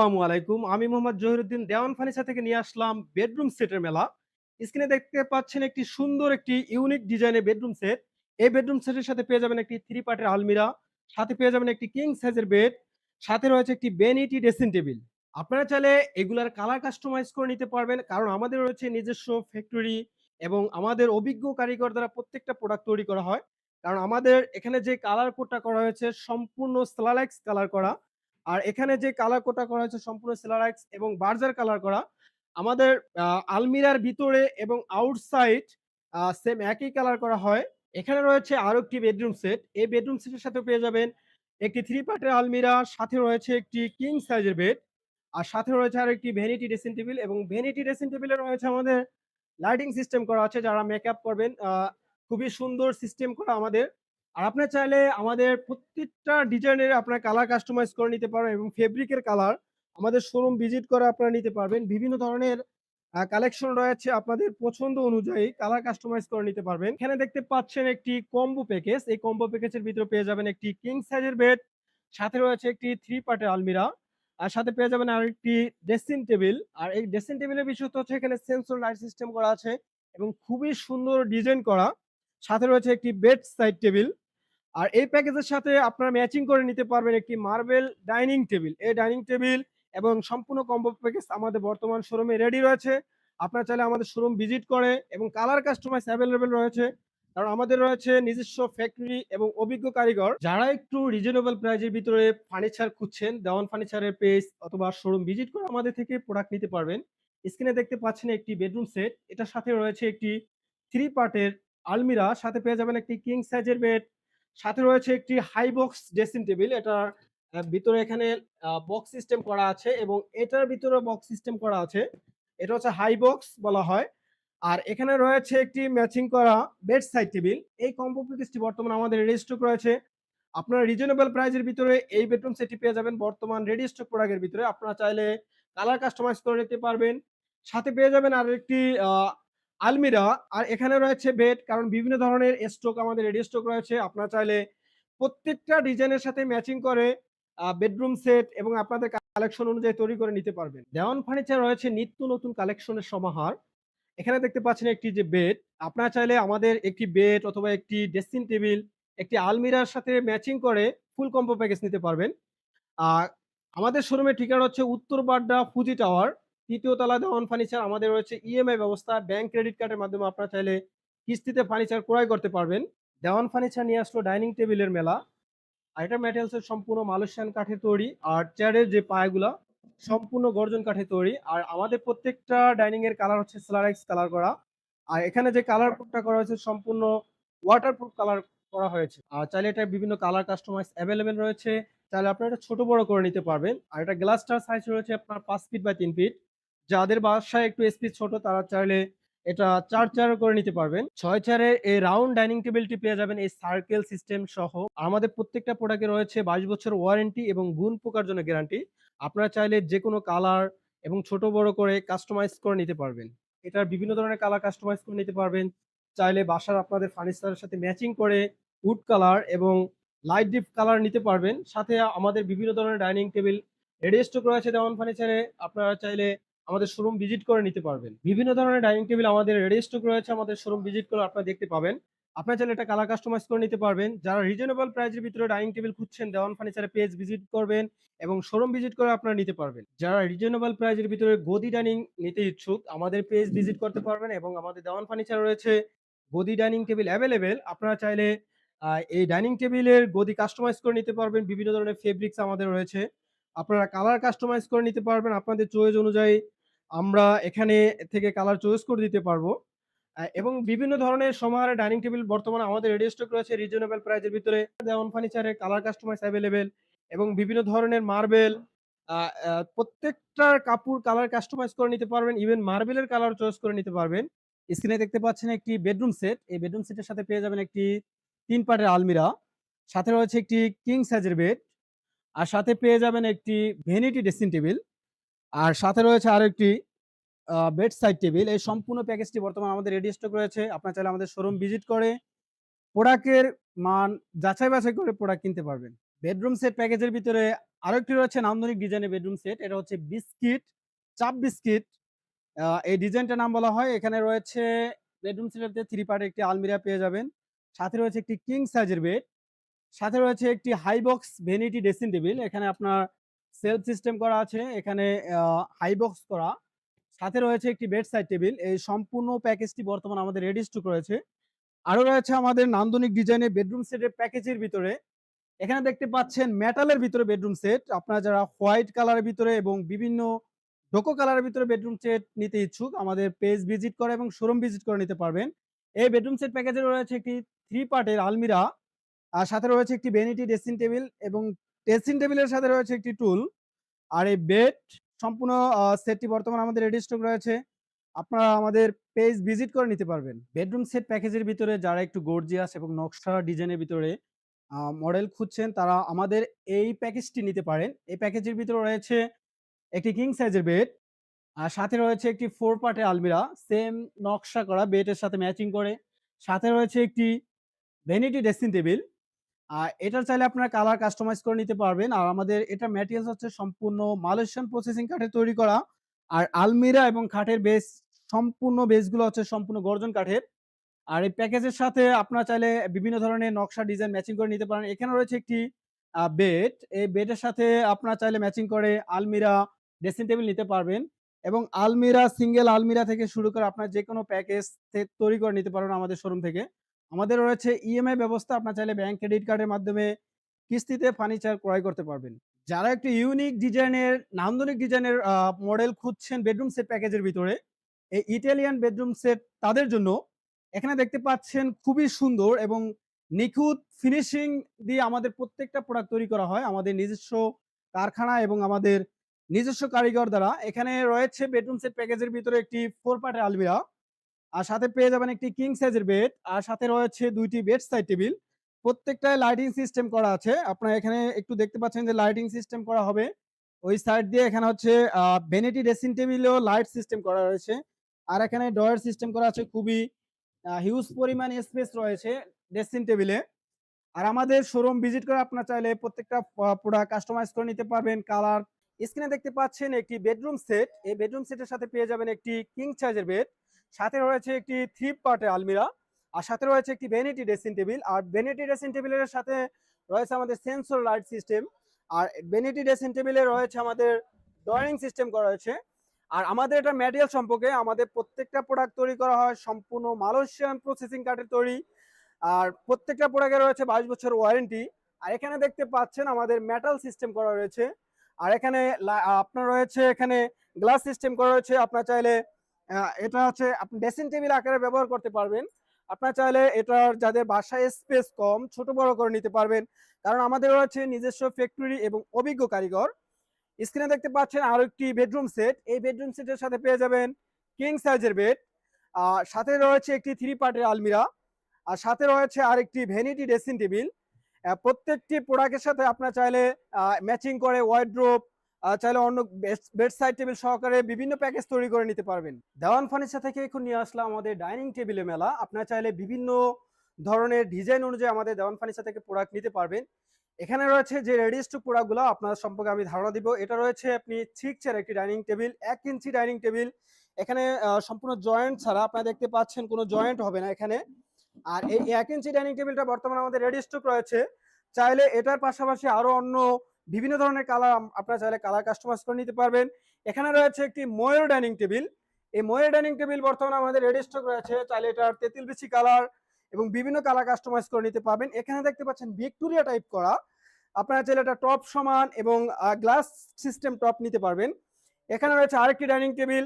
আসসালামু আলাইকুম। আমি মোহাম্মদ জহিরুদ্দিন দেওয়ান ফার্নিচার থেকে নিয়ে আসলাম বেডরুম সেটের মেলা। স্ক্রিনে দেখতে পাচ্ছেন একটি সুন্দর একটি ইউনিক ডিজাইনের বেডরুম সেট। এই বেডরুম সেটের সাথে পেয়ে যাবেন একটি 3 পার্টের আলমিরা, সাথে পেয়ে যাবেন একটি কিং সাইজের বেড, সাথে রয়েছে একটি ভ্যানিটি ড্রেসিং টেবিল। আপনারা চাইলে এগুলার কালার কাস্টমাইজ করে নিতে পারবেন। কারণ আমাদের রয়েছে নিজস্ব ফ্যাক্টরি এবং আমাদের অভিজ্ঞ কারিগর দ্বারা প্রত্যেকটা প্রোডাক্ট তৈরি করা হয়। কারণ আমাদের এখানে যে কালার কোডটা করা হয়েছে সম্পূর্ণ স্লালাইক্স কালার করা। আর এখানে যে কালার কোটা করা হয়েছে সম্পূর্ণ সেলারাইক্স এবং বার্জার কালার করা। আমাদের আলমিরার ভিতরে এবং আউটসাইড সেম একই কালার করা হয়। এখানে রয়েছে আরও একটি বেডরুম সেট। এই বেডরুম সেটের সাথে পেয়ে যাবেন একটি 3 পার্টের আলমিরা, সাথে রয়েছে একটি কিং সাইজের বেড। আর সাথে রয়েছে আর একটি ভ্যানিটি ড্রেসিং টেবিল এবং ভ্যানিটি ড্রেসিং টেবিলে রয়েছে আমাদের লাইটিং সিস্টেম করা আছে যারা মেকআপ করবেন খুবই সুন্দর সিস্টেম করা আমাদের। আর আপনার চাইলে আমাদের প্রত্যেকটা ডিজাইনের আপনার কালার কাস্টমাইজ করে নিতে পারবেন এবং ফেব্রিকের কালার আমাদের শোরুম ভিজিট করে আপনারা নিতে পারবেন। বিভিন্ন ধরনের কালেকশন রয়েছে আপনাদের পছন্দ অনুযায়ী কালার কাস্টমাইজ করে নিতে পারবেন। এখানে দেখতে পাচ্ছেন একটি কম্বো প্যাকেজ। এই কম্বো প্যাকেজের ভিতরে পেয়ে যাবেন একটি কিং সাইজের বেড, সাথে রয়েছে একটি 3 পার্টের আলমিরা। আর সাথে পেয়ে যাবেন আর একটি ড্রেসিং টেবিল। আর এই ড্রেসিং টেবিলের বিশেষত্ব হচ্ছে এখানে সেন্সর লাইট সিস্টেম করা আছে এবং খুবই সুন্দর ডিজাইন করা। সাথে রয়েছে একটি বেড সাইড টেবিল। আর এই প্যাকেজের সাথে আপনারা ম্যাচিং করে নিতে পারবেন একটি মার্বেল ডাইনিং টেবিল। এই ডাইনিং টেবিল এবং সম্পূর্ণ কম্বো প্যাকেজ আমাদের বর্তমান শোরুমে রেডি রয়েছে। আপনারা চাইলে আমাদের শোরুম ভিজিট করে এবং কালার কাস্টমাইজ অ্যাভেলেবেল রয়েছে। কারণ আমাদের রয়েছে নিজস্ব ফ্যাক্টরি এবং অভিজ্ঞ কারিগর। যারা একটু রিজনেবল প্রাইস এর ভিতরে ফার্নিচার খুঁজছেন, দেওয়ান ফার্নিচারের পেজ অথবা শোরুম ভিজিট করে আমাদের থেকে প্রোডাক্ট নিতে পারবেন। স্ক্রিনে দেখতে পাচ্ছেন একটি বেডরুম সেট। এটার সাথে রয়েছে একটি 3 পার্টের আলমিরা, সাথে পেয়ে যাবেন একটি কিং সাইজের বেড, সাথে রয়েছে একটি হাই বক্স ড্রেসিং টেবিল। এটার ভিতরে এখানে বক্স সিস্টেম করা আছে এবং এটার ভিতরে বক্স সিস্টেম করা আছে। এটা হচ্ছে হাই বক্স বলা হয়। আর এখানে রয়েছে একটি ম্যাচিং করা বেড সাইড টেবিল। এই কম্বো প্যাকেজটি বর্তমানে আমাদের রেডি স্টক রয়েছে। আপনারা রিজনেবল প্রাইস এর ভিতরে এই বেডরুম সেটটি পেয়ে যাবেন বর্তমান রেডি স্টক প্রোডাক্টের ভিতরে। আপনারা চাইলে কালার কাস্টমাইজ করে নিতে পারবেন। সাথে পেয়ে যাবেন আরেকটি আ আলমিরা। আর এখানে রয়েছে বেড কারণ বিভিন্ন ধরনের স্টক আমাদের রেডি স্টক রয়েছে। আপনার চাইলে প্রত্যেকটা ডিজাইনের সাথে ম্যাচিং করে বেডরুম সেট এবং আপনাদের কালেকশন অনুযায়ী তৈরি করে নিতে পারবেন। দেওয়ান ফার্নিচার রয়েছে নিত্য নতুন কালেকশনের সমাহার। এখানে দেখতে পাচ্ছেন একটি যে বেড, আপনারা চাইলে আমাদের একটি বেড অথবা একটি ড্রেসিং টেবিল, একটি আলমিরার সাথে ম্যাচিং করে ফুল কম্বো প্যাকেজ নিতে পারবেন। আমাদের শোরুমের ঠিকানা হচ্ছে উত্তর বাড্ডা ফুজি টাওয়ার, ৩য় তলা দেওয়ান ফার্নিচার। আমাদের রয়েছে ইএমআই ব্যবস্থা। ব্যাংক ক্রেডিট কার্ডের মাধ্যমে আপনারা চাইলে কিস্তিতে ফার্নিচার ক্রয় করতে পারবেন। দেওয়ান ফার্নিচার নিয়ে আসলো ডাইনিং টেবিলের মেলা। আর এটা ম্যাটেরিয়ালস এর সম্পূর্ণ মালয়েশিয়ান কাঠের তৈরি। আর চেয়ারের যে পায়াগুলা, সম্পূর্ণ গর্জন কাঠে তৈরি। আর আমাদের প্রত্যেকটা ডাইনিং এর কালার হচ্ছে সেরামিক্স কালার করা। আর এখানে যে কালার কোডটা করা হয়েছে, সম্পূর্ণ ওয়াটারপ্রুফ কালার করা হয়েছে। আর চাইলে এটা বিভিন্ন কালার কাস্টমাইজ অ্যাভেলেবেল রয়েছে। চাইলে আপনারা এটা ছোট বড় করে নিতে পারবেন। আর এটা গ্লাসটার সাইজ রয়েছে আপনার পাঁচ ফিট বাই তিন ফিট। যাদের বাসায় একটু স্পেস ছোট, তারা চাইলে এটা চার চার করে নিতে পারবেন। ৬ চেয়ারের এই রাউন্ড ডাইনিং টেবিলটি পেয়ে যাবেন এই সার্কেল সিস্টেম সহ। আমাদের প্রত্যেকটা প্রোডাক্টে রয়েছে ২২ বছর ওয়ারেন্টি এবং গুণ পোকার জন্য গ্যারান্টি। আপনারা চাইলে যেকোনো কালার এবং ছোট বড় করে কাস্টমাইজ করে নিতে পারবেন। এটার বিভিন্ন ধরনের কালার কাস্টমাইজ করে নিতে পারবেন। চাইলে বাসার আপনাদের ফার্নিচারের সাথে ম্যাচিং করে উড কালার এবং লাইট ডিপ কালার নিতে পারবেন। সাথে আমাদের বিভিন্ন ধরনের ডাইনিং টেবিল রেডি স্টক রয়েছে দেওয়ান ফার্নিচারে। আপনারা চাইলে আমাদের শোরুম ভিজিট করে নিতে পারবেন। বিভিন্ন ধরনের ডাইনিং টেবিল আমাদের রেডি স্টক রয়েছে। আমাদের শোরুম ভিজিট করে আপনারা দেখতে পাবেন। আপনারা চাইলে এটা কালার কাস্টমাইজ করে নিতে পারবেন। যারা রিজনেবল প্রাইস এর ভিতরে ডাইনিং টেবিল খুঁজছেন, দেওয়ান ফার্নিচারের পেজ ভিজিট করবেন এবং শোরুম ভিজিট করে আপনারা নিতে পারবেন। যারা রিজনেবল প্রাইস এর ভিতরে গদি ডাইনিং নিতে ইচ্ছুক, আমাদের পেজ ভিজিট করতে পারবেন এবং আমাদের দেওয়ান ফার্নিচার রয়েছে গদি ডাইনিং টেবিল অ্যাভেলেবেল আপনারা চাইলে এই ডাইনিং টেবিলের গদি কাস্টমাইজ করে নিতে পারবেন। বিভিন্ন ধরনের ফেব্রিক্স আমাদের রয়েছে। আপনারা কালার কাস্টমাইজ করে নিতে পারবেন। আপনাদের চয়েস অনুযায়ী আমরা এখানে থেকে কালার চয়েস করে দিতে পারব। এবং বিভিন্ন ধরনের সমাহারে ডাইনিং টেবিল বর্তমানে আমাদের রেডি স্টক রয়েছে রিজনেবল প্রাইস এর ভিতরে। দেওয়ান ফার্নিচারের কালার কাস্টমাইজ অ্যাভেলেবেল এবং বিভিন্ন ধরনের মার্বেল প্রত্যেকটার কাপড় কালার কাস্টমাইজ করে নিতে পারবেন। ইভেন মার্বেলের কালার চয়েস করে নিতে পারবেন। স্ক্রিনে দেখতে পাচ্ছেন একটি বেডরুম সেট। এই বেডরুম সেটের সাথে পেয়ে যাবেন একটি তিন পার্টের আলমিরা। সাথে রয়েছে একটি কিং সাইজের বেড। আর সাথে পেয়ে যাবেন একটি ভ্যানিটি ড্রেসিং টেবিল। আর সাথে রয়েছে আরেকটি বেড সাইড টেবিল। এই সম্পূর্ণ প্যাকেজটি বর্তমানে আমাদের রেডি স্টক রয়েছে। আপনারা চাইলে আমাদের শোরুম ভিজিট করে প্রোডাক্টের মান যাচাই বাছাই করে প্রোডাক্ট কিনতে পারবেন। বেডরুম সেট প্যাকেজের ভিতরে আরও একটি রয়েছে নান্দনিক ডিজাইনের বেডরুম সেট। এটা হচ্ছে বিস্কিট, চাপ বিস্কিট। এই ডিজাইনটার নাম বলা হয়। এখানে রয়েছে বেডরুম সেটের ভিতরে 3 পার্টের একটি আলমিরা পেয়ে যাবেন। সাথে রয়েছে একটি কিং সাইজের বেড। সাথে রয়েছে একটি high box vanity dressing table. এখানে আপনার সেলফ সিস্টেম করা আছে। এখানে হাই বক্স করা। সাথে রয়েছে একটি বেড সাইড টেবিল। এই সম্পূর্ণ প্যাকেজটি বর্তমানে আমাদের রেডি স্টক রয়েছে। আরও রয়েছে আমাদের নান্দনিক ডিজাইনের বেডরুম সেটের প্যাকেজের ভিতরে। এখানে দেখতে পাচ্ছেন মেটালের ভিতরে বেডরুম সেট। আপনারা যারা হোয়াইট কালারের ভিতরে এবং বিভিন্ন ডোকো কালারের ভিতরে বেডরুম সেট নিতে ইচ্ছুক, আমাদের পেজ ভিজিট করে এবং শোরুম ভিজিট করে নিতে পারবেন। এই বেডরুম সেট প্যাকেজে রয়েছে একটি 3 পার্টের আলমিরা। আর সাথে রয়েছে একটি ভ্যানিটি ড্রেসিং টেবিল এবং ড্রেসিং টেবিলের সাথে রয়েছে একটি টুল। আর এই বেড সম্পূর্ণ সেটটি বর্তমানে আমাদের রেডি স্টক রয়েছে। আপনারা আমাদের পেজ ভিজিট করে নিতে পারবেন। বেডরুম সেট প্যাকেজের ভিতরে যারা একটু গর্জিয়াস এবং নকশা ডিজাইনের ভিতরে মডেল খুঁজছেন, তারা আমাদের এই প্যাকেজটি নিতে পারেন। এই প্যাকেজের ভিতরে রয়েছে একটি কিং সাইজের বেড। আর সাথে রয়েছে একটি ফোর পার্টের আলমিরা। সেম নকশা করা, বেডের সাথে ম্যাচিং করে। সাথে রয়েছে একটি ভ্যানিটি ড্রেসিং টেবিল। আর এটার চাইলে আপনারা কালার কাস্টমাইজ করে নিতে পারবেন। আর আমাদের এটা ম্যাটেরিয়ালস হচ্ছে সম্পূর্ণ মালয়েশিয়ান প্রসেসিং কাঠের তৈরি করা। আর আলমিরা এবং খাটের বেস সম্পূর্ণ বেসগুলো হচ্ছে সম্পূর্ণ গর্জন কাঠের। আর এই প্যাকেজের সাথে আপনারা চাইলে বিভিন্ন ধরনের নকশা ডিজাইন ম্যাচিং করে নিতে পারেন। এখানে রয়েছে একটি বেড। এই বেডের সাথে আপনারা চাইলে ম্যাচিং করে আলমিরা, ড্রেসিং টেবিল নিতে পারবেন। এবং আলমিরা, সিঙ্গেল আলমিরা থেকে শুরু করে আপনার যেকোনো প্যাকেজ তৈরি করে নিতে পারবেন আমাদের শোরুম থেকে। আমাদের রয়েছে ইএমআই ব্যবস্থা। আপনার চাইলে ব্যাংক ক্রেডিট কার্ডের মাধ্যমে কিস্তিতে ফার্নিচার ক্রয় করতে পারবেন। যারা একটু ইউনিক ডিজাইনের, নান্দনিক ডিজাইনের মডেল খুঁজছেন বেডরুম সেট প্যাকেজের ভিতরে, এই ইটালিয়ান বেডরুম সেট তাদের জন্য। এখানে দেখতে পাচ্ছেন খুবই সুন্দর এবং নিখুঁত ফিনিশিং দিয়ে আমাদের প্রত্যেকটা প্রোডাক্ট তৈরি করা হয়। আমাদের নিজস্ব কারখানা এবং আমাদের নিজস্ব কারিগর দ্বারা। এখানে রয়েছে বেডরুম সেট প্যাকেজের ভিতরে একটি ফোর পার্টের আলমিরা। আর সাথে পেয়ে যাবেন একটি কিং সাইজের বেড। আর সাথে রয়েছে দুইটি বেড সাইড টেবিল। প্রত্যেকটায় লাইটিং সিস্টেম করা আছে। আপনারা এখানে একটু দেখতে পাচ্ছেন যে লাইটিং সিস্টেম করা হবে। ওই সাইড দিয়ে এখানে হচ্ছে, আ ভ্যানিটি ড্রেসিং টেবিলেও লাইট সিস্টেম করা রয়েছে। আর এখানে ড্রয়ার সিস্টেম করা আছে খুবই হিউজ পরিমাণ স্পেস রয়েছে ড্রেসিং টেবিলে। আর আমাদের শোরুম ভিজিট করে আপনার চাইলে প্রত্যেকটা প্রোডাক্ট কাস্টমাইজ করে নিতে পারবেন। কালার স্ক্রিনে দেখতে পাচ্ছেন একটি বেডরুম সেট। এই বেডরুম সেটের সাথে পেয়ে যাবেন একটি কিং সাইজের বেড। সাথে রয়েছে একটি 3 পার্টের আলমিরা। আর সাথে রয়েছে একটি ভ্যানিটি ড্রেসিং টেবিল। আর ভ্যানিটি ড্রেসিং টেবিলের সাথে রয়েছে আমাদের সেন্সর লাইট সিস্টেম। আর ভ্যানিটি ড্রেসিং টেবিলে রয়েছে আমাদের ড্রয়িং সিস্টেম করা রয়েছে। আর আমাদের এটা ম্যাটেরিয়াল সম্পর্কে আমাদের প্রত্যেকটা প্রোডাক্ট তৈরি করা হয়, সম্পূর্ণ মালয়েশিয়ান প্রসেসিং কাঠের তৈরি। আর প্রত্যেকটা প্রোডাক্টে রয়েছে ২২ বছর ওয়ারেন্টি। আর এখানে দেখতে পাচ্ছেন আমাদের মেটাল সিস্টেম করা রয়েছে। আর এখানে আপনার রয়েছে এখানে গ্লাস সিস্টেম করা রয়েছে। আপনার চাইলে এটা হচ্ছে আপনি ড্রেসিং টেবিল আকারে ব্যবহার করতে পারবেন। আপনার চাইলে এটার যাদের বাসায় স্পেস কম, ছোট বড় করে নিতে পারবেন। কারণ আমাদের রয়েছে নিজস্ব ফ্যাক্টরি এবং অভিজ্ঞ কারিগর। স্ক্রিনে দেখতে পাচ্ছেন আরও একটি বেডরুম সেট। এই বেডরুম সেটের সাথে পেয়ে যাবেন কিং সাইজের বেড। আর সাথে রয়েছে একটি থ্রি পার্টের আলমিরা। আর সাথে রয়েছে আরেকটি ভ্যানিটি ড্রেসিং টেবিল। প্রত্যেকটি প্রোডাক্টের সাথে আপনার চাইলে ম্যাচিং করে ওয়ারড্রোব আ চাইলে অন্য বেড সাইড টেবিল সহকারে বিভিন্ন প্যাকেজ তৈরি করে নিতে পারবেন। দেওয়ান ফার্নিচার থেকে এখন নিয়ে আসলাম আমাদের ডাইনিং টেবিলের মেলা। আপনারা চাইলে বিভিন্ন ধরনের ডিজাইন অনুযায়ী আমাদের দেওয়ান ফার্নিচার থেকে প্রোডাক্ট নিতে পারবেন। এখানে রয়েছে যে রেডি স্টক প্রোডাক্টগুলো আপনার সম্পর্কে আমি ধারণা দিব। এটা রয়েছে আপনি 6 চেয়ার একটি ডাইনিং টেবিল, এক ইঞ্চি ডাইনিং টেবিল। এখানে সম্পূর্ণ জয়েন্ট ছাড়া আপনারা দেখতে পাচ্ছেন কোনো জয়েন্ট হবে না এখানে। আর এই এক ইঞ্চি ডাইনিং টেবিলটা বর্তমানে আমাদের রেডি স্টক রয়েছে। চাইলে এটার পাশাপাশি আরও অন্য বিভিন্ন ধরনের কালার আপনারা চাইলে কালার কাস্টমাইজ করে নিতে পারবেন। এখানে রয়েছে একটি ময়ূর ডাইনিং টেবিল। এই ময়ূর ডাইনিং টেবিল বর্তমানে আমাদের রেডি স্টক রয়েছে। চাইলে এটার তেঁতুল বিচি কালার এবং বিভিন্ন কালার কাস্টমাইজ করে নিতে পারবেন। এখানে দেখতে পাচ্ছেন ভিক্টোরিয়া টাইপ করা। আপনারা চাইলে এটা টপ সমান এবং গ্লাস সিস্টেম টপ নিতে পারবেন। এখানে রয়েছে আরেকটি ডাইনিং টেবিল।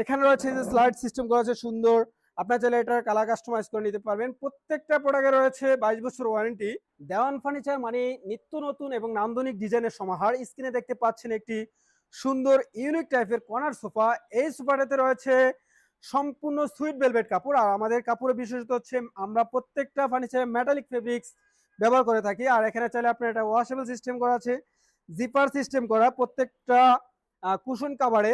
এখানে রয়েছে যে স্লাইড সিস্টেম করা আছে সুন্দর। আপনারা চাইলে এটার কালার কাস্টমাইজ করে নিতে পারবেন। প্রত্যেকটা প্রোডাক্টে রয়েছে ২২ বছর ওয়ারেন্টি। দেওয়ান ফার্নিচার মানে নিত্য নতুন এবং নান্দনিক ডিজাইনের সমাহার। স্ক্রিনে দেখতে পাচ্ছেন একটি সুন্দর ইউনিক টাইপের কর্নার সোফা। এই সোফাটাতে রয়েছে সম্পূর্ণ সুইট ভেলভেট কাপড়। আর আমাদের কাপড়ের বিশেষত হচ্ছে আমরা প্রত্যেকটা ফার্নিচারে মেটালিক ফেব্রিক্স ব্যবহার করে থাকি। আর এখানে চাইলে আপনার এটা ওয়াশেবল সিস্টেম করা আছে। জিপার সিস্টেম করা প্রত্যেকটা কুশন কাভারে।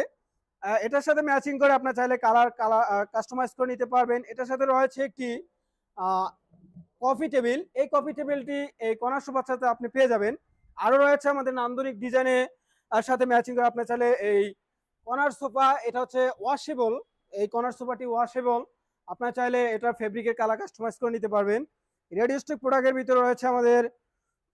এটার সাথে ম্যাচিং করে আপনার চাইলে কালার কালার কাস্টমাইজ করে নিতে পারবেন। এটার সাথে রয়েছে একটি কফি টেবিল এই কফি টেবিলটি এই সোফার সাথে আপনি পেয়ে যাবেন। আরও রয়েছে আমাদের নান্দনিক ডিজাইনে সাথে ম্যাচিং করে আপনি চাইলে এই কর্নার সোফা এটা হচ্ছে ওয়াশেবল এই কর্নার সোফাটি ওয়াশেবল আপনার চাইলে এটা ফেব্রিকের কালার কাস্টমাইজ করে নিতে পারবেন। রেডিস্টিক প্রোডাক্টের ভিতরে রয়েছে আমাদের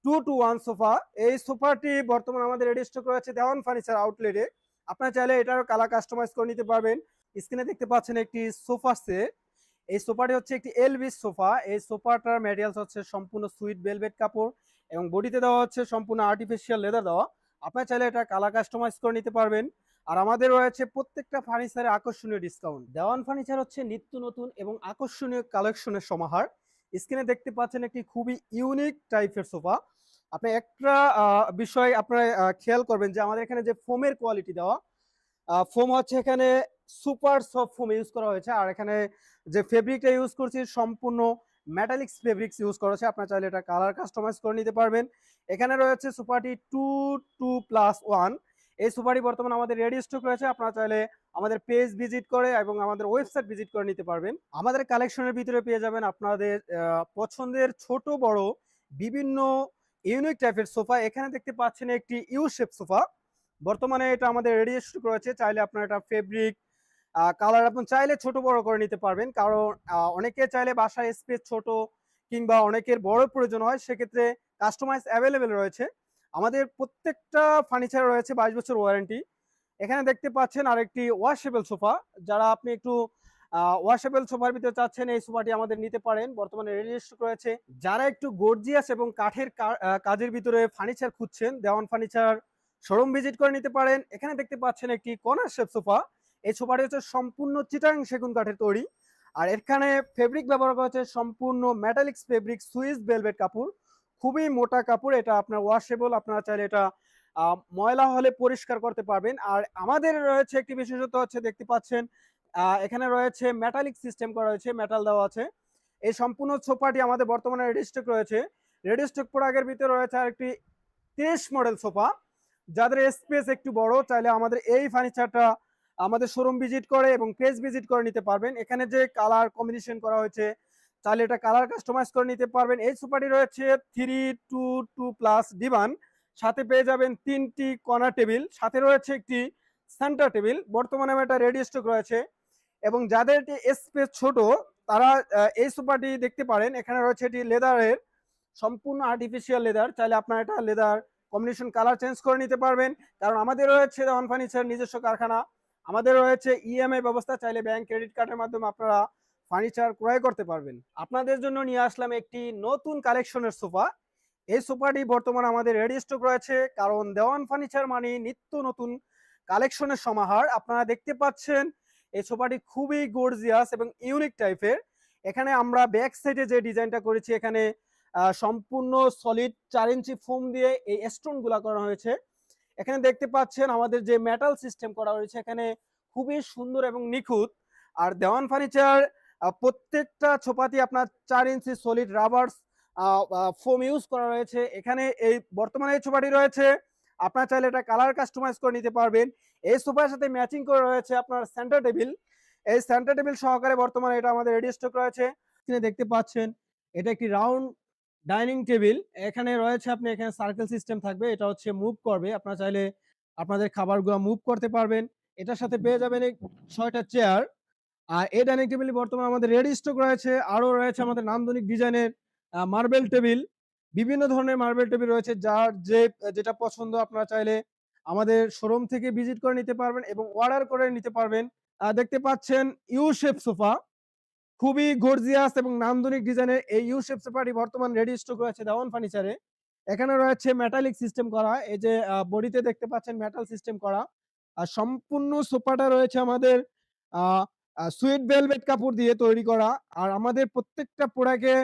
টু টু ওয়ান সোফা এই সোফাটি বর্তমানে আমাদের রেডি স্টক রয়েছে দেওয়ান ফার্নিচার আউটলেটে আপনার চাইলে এটারও কালার কাস্টমাইজ করে নিতে পারবেন। স্ক্রিনে দেখতে পাচ্ছেন একটি সোফা সেট এই সোফাটি হচ্ছে একটি এলবিস সোফা। এই সোফাটার ম্যাটেরিয়ালস হচ্ছে সম্পূর্ণ সুইট বেলভেট কাপড় এবং বডিতে দেওয়া হচ্ছে সম্পূর্ণ আর্টিফিশিয়াল লেদার দেওয়া। আপনার চাইলে এটা কালার কাস্টমাইজ করে নিতে পারবেন। আর আমাদের রয়েছে প্রত্যেকটা ফার্নিচারে আকর্ষণীয় ডিসকাউন্ট দেওয়ান ফার্নিচার হচ্ছে নিত্য নতুন এবং আকর্ষণীয় কালেকশনের সমাহার। স্ক্রিনে দেখতে পাচ্ছেন একটি খুবই ইউনিক টাইপের সোফা। আপনি একটা বিষয় আপনারা খেয়াল করবেন যে আমাদের এখানে যে ফোমের কোয়ালিটি দেওয়া ফোম হচ্ছে এখানে সুপার সফট ফোম ইউজ করা হয়েছে। আর এখানে যে ফেব্রিকটা ইউজ করছি, সম্পূর্ণ মেটালিক্স ফেব্রিক্স ইউজ করা হয়েছে। আপনার চাইলে এটা কালার কাস্টমাইজ করে নিতে পারবেন। এখানে রয়েছে সুপারটি টু টু প্লাস ওয়ান এই সুপারটি বর্তমানে আমাদের রেডি স্টক রয়েছে। আপনারা চাইলে আমাদের পেজ ভিজিট করে এবং আমাদের ওয়েবসাইট ভিজিট করে নিতে পারবেন। আমাদের কালেকশনের ভিতরে পেয়ে যাবেন আপনাদের পছন্দের ছোট, বড় বিভিন্ন ইউনিক টাইপের সোফা। এখানে দেখতে পাচ্ছেন একটি ইউ শেপ সোফা। বর্তমানে এটা আমাদের রেডি স্টক রয়েছে চাইলে আপনার এটা ফেব্রিক কালার আপনি চাইলে ছোট বড় করে নিতে পারবেন। কারণ অনেকে চাইলে বাসায় স্পেস ছোট কিংবা অনেকের বড় প্রয়োজন হয়, সেক্ষেত্রে কাস্টমাইজ অ্যাভেলেবেল রয়েছে। আমাদের প্রত্যেকটা ফার্নিচার রয়েছে বাইশ বছর ওয়ারেন্টি এখানে দেখতে পাচ্ছেন আরেকটি ওয়াশেবল সোফা। যারা আপনি একটু ওয়াশেবল সোফার ভিতরে চাচ্ছেন এই সোফাটি আমাদের নিতে পারেন। বর্তমানে রেডি স্টক রয়েছে। যারা একটু গর্জিয়াস এবং কাঠের কাজের ভিতরে ফার্নিচার খুঁজছেন, দেওয়ান ফার্নিচার শোরুম ভিজিট করে নিতে পারেন। এখানে দেখতে পাচ্ছেন একটি কর্নার শেপ সোফা। এই সোফাটি হচ্ছে সম্পূর্ণ চিটাং সেগুন কাঠের তৈরি। আর এখানে ফেব্রিক ব্যবহার করা হচ্ছে সম্পূর্ণ মেটালিক্স ফেব্রিক সুইস বেলভেট কাপড়। খুবই মোটা কাপড়, এটা আপনার ওয়াশেবল আপনারা চাইলে এটা ময়লা হলে পরিষ্কার করতে পারবেন। আর আমাদের রয়েছে একটি বিশেষত্ব হচ্ছে, দেখতে পাচ্ছেন এখানে রয়েছে মেটালিক সিস্টেম করা হয়েছে মেটাল দেওয়া আছে। এই সম্পূর্ণ সোফাটি আমাদের বর্তমানে রেডি স্টক রয়েছে। রেডি স্টক প্রোডাক্টের ভিতরে রয়েছে আরেকটি তেইশ মডেল সোফা যাদের স্পেস একটু বড়, চাইলে আমাদের এই ফার্নিচারটা আমাদের শোরুম ভিজিট করে এবং পেজ ভিজিট করে নিতে পারবেন। এখানে যে কালার কম্বিনেশন করা হয়েছে, চাইলে এটা কালার কাস্টমাইজ করে নিতে পারবেন। এই সোফাটি রয়েছে three two two plus divan সাথে পেয়ে যাবেন তিনটি কর্নার টেবিল সাথে রয়েছে একটি সেন্টার টেবিল বর্তমানে আমার এটা রেডি স্টক রয়েছে। এবং যাদের এটি স্পেস ছোট, তারা এই সোফাটি দেখতে পারেন। এখানে রয়েছে এটি লেদারের সম্পূর্ণ আর্টিফিশিয়াল লেদার চাইলে আপনারা এটা লেদার কম্বিনেশন কালার চেঞ্জ করে নিতে পারবেন। কারণ আমাদের রয়েছে অন ফার্নিচার নিজস্ব কারখানা। আমাদের রয়েছে ইএমআই ব্যবস্থা। চাইলে ব্যাংক ক্রেডিট কার্ডের মাধ্যমে আপনারা ফার্নিচার ক্রয় করতে পারবেন। আপনাদের জন্য নিয়ে আসলাম একটি নতুন কালেকশনের সোফা এই সোফাটি বর্তমানে আমাদের রেডি স্টক রয়েছে। কারণ দেওয়ান ফার্নিচার মানে নিত্য নতুন কালেকশনের সমাহার। আপনারা দেখতে পাচ্ছেন এই সোফাটি খুবই গর্জিয়াস এবং ইউনিক টাইপের এখানে আমরা ব্যাক সাইডে যে ডিজাইনটা করেছি, এখানে সম্পূর্ণ সলিড চার ইঞ্চি ফোম দিয়ে এই স্টোনগুলা করা হয়েছে। এখানে দেখতে পাচ্ছেন আমাদের যে মেটাল সিস্টেম করা হয়েছে, এখানে খুবই সুন্দর এবং নিখুঁত। আর দেওয়ান ফার্নিচার প্রত্যেকটা ছোপাতি আপনার চার inch solid rubbers foam use করা রয়েছে। এখানে এই, বর্তমানে এই ছোপাটি রয়েছে আপনার চাইলে এটা কালার কাস্টমাইজ করে নিতে পারবেন। এই সোফার সাথে ম্যাচিং করে রয়েছে আপনার সেন্টার টেবিল এই সেন্টার টেবিল সহকারে বর্তমানে এটা আমাদের রেডি স্টক রয়েছে। এখানে দেখতে পাচ্ছেন, এটা একটি রাউন্ড ডাইনিং টেবিল এখানে রয়েছে আপনি, এখানে সার্কেল সিস্টেম থাকবে। এটা হচ্ছে মুভ করবে। আপনারা চাইলে আপনাদের খাবারগুলো মুভ করতে পারবেন। এটার সাথে পেয়ে যাবেন ছয়টা চেয়ার আর এই ডাইনিং টেবিল বর্তমানে আমাদের রেডি স্টক রয়েছে। আরও রয়েছে আমাদের নান্দনিক ডিজাইনের মার্বেল টেবিল বিভিন্ন ধরনের মার্বেল টেবিল রয়েছে, যার যে, যেটা পছন্দ আপনারা চাইলে আমাদের শোরুম থেকে ভিজিট করে নিতে পারবেন এবং অর্ডার করে নিতে পারবেন। দেখতে পাচ্ছেন ইউ শেপ সোফা খুবই গর্জিয়াস এবং নান্দনিক ডিজাইনের এই ইউ শেপ সোফাটি বর্তমান রেডি স্টক রয়েছে দেওয়ান ফার্নিচারে এখানে রয়েছে মেটালিক সিস্টেম করা, এই যে বডিতে দেখতে পাচ্ছেন মেটাল সিস্টেম করা। আর সম্পূর্ণ সোফাটা রয়েছে আমাদের সুইট ভেলভেট কাপড় দিয়ে তৈরি করা। আর আমাদের প্রত্যেকটা প্রোডাক্টে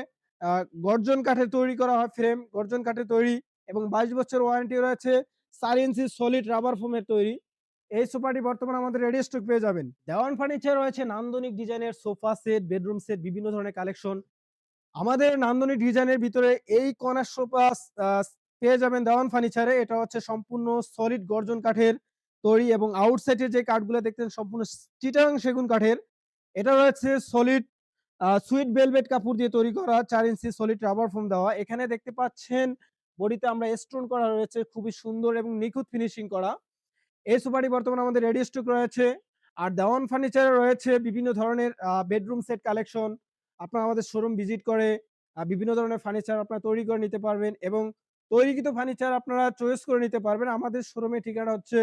গর্জন কাঠের তৈরি করা হয় ফ্রেম গর্জন কাঠের তৈরি এবং বাইশ বছর ওয়ারেন্টি রয়েছে চার ইঞ্চি সলিড রাবার ফোমের তৈরি। এই সোফাটি বর্তমানে আমাদের রেডি স্টক পেয়ে যাবেন। দেওয়ান ফার্নিচার রয়েছে নান্দনিক ডিজাইনের সোফা সেট বেডরুম সেট বিভিন্ন ধরনের কালেকশন আমাদের নান্দনিক ডিজাইনের ভিতরে এই কর্নার সোফা পেয়ে যাবেন দেওয়ান ফার্নিচারে এটা হচ্ছে সম্পূর্ণ সলিড গর্জন কাঠের তৈরি এবং আউটসাইডের যে কাঠগুলো দেখতেন সম্পূর্ণ চিটাং সেগুন কাঠের। এটা রয়েছে সলিড সুইট ভেলভেট কাপড় দিয়ে তৈরি করা, চার ইঞ্চি সলিড রাবার ফোম দেওয়া। এখানে দেখতে পাচ্ছেন, বডিতে আমরা স্টোন করা রয়েছে, খুবই সুন্দর এবং নিখুঁত ফিনিশিং করা। এই সোফাটি বর্তমানে আমাদের রেডি স্টক রয়েছে। আর দেওয়ান ফার্নিচারে রয়েছে বিভিন্ন ধরনের বেডরুম সেট কালেকশন। আপনারা আমাদের শোরুম ভিজিট করে বিভিন্ন ধরনের ফার্নিচার আপনারা তৈরি করে নিতে পারবেন এবং তৈরিকৃত ফার্নিচার আপনারা চয়েস করে নিতে পারবেন। আমাদের শোরুমের ঠিকানা হচ্ছে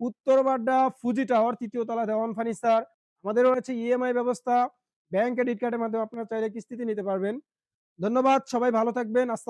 উত্তরবাড্ডা ফুজি টাওয়ার ৩য় তলা দেওয়ান ফার্নিচার। আমাদের রয়েছে ইএমআই ব্যবস্থা। ব্যাংক ক্রেডিট কার্ডের মাধ্যমে আপনারা চাইলে কিস্তিতে নিতে পারবেন। ধন্যবাদ। সবাই ভালো থাকবেন।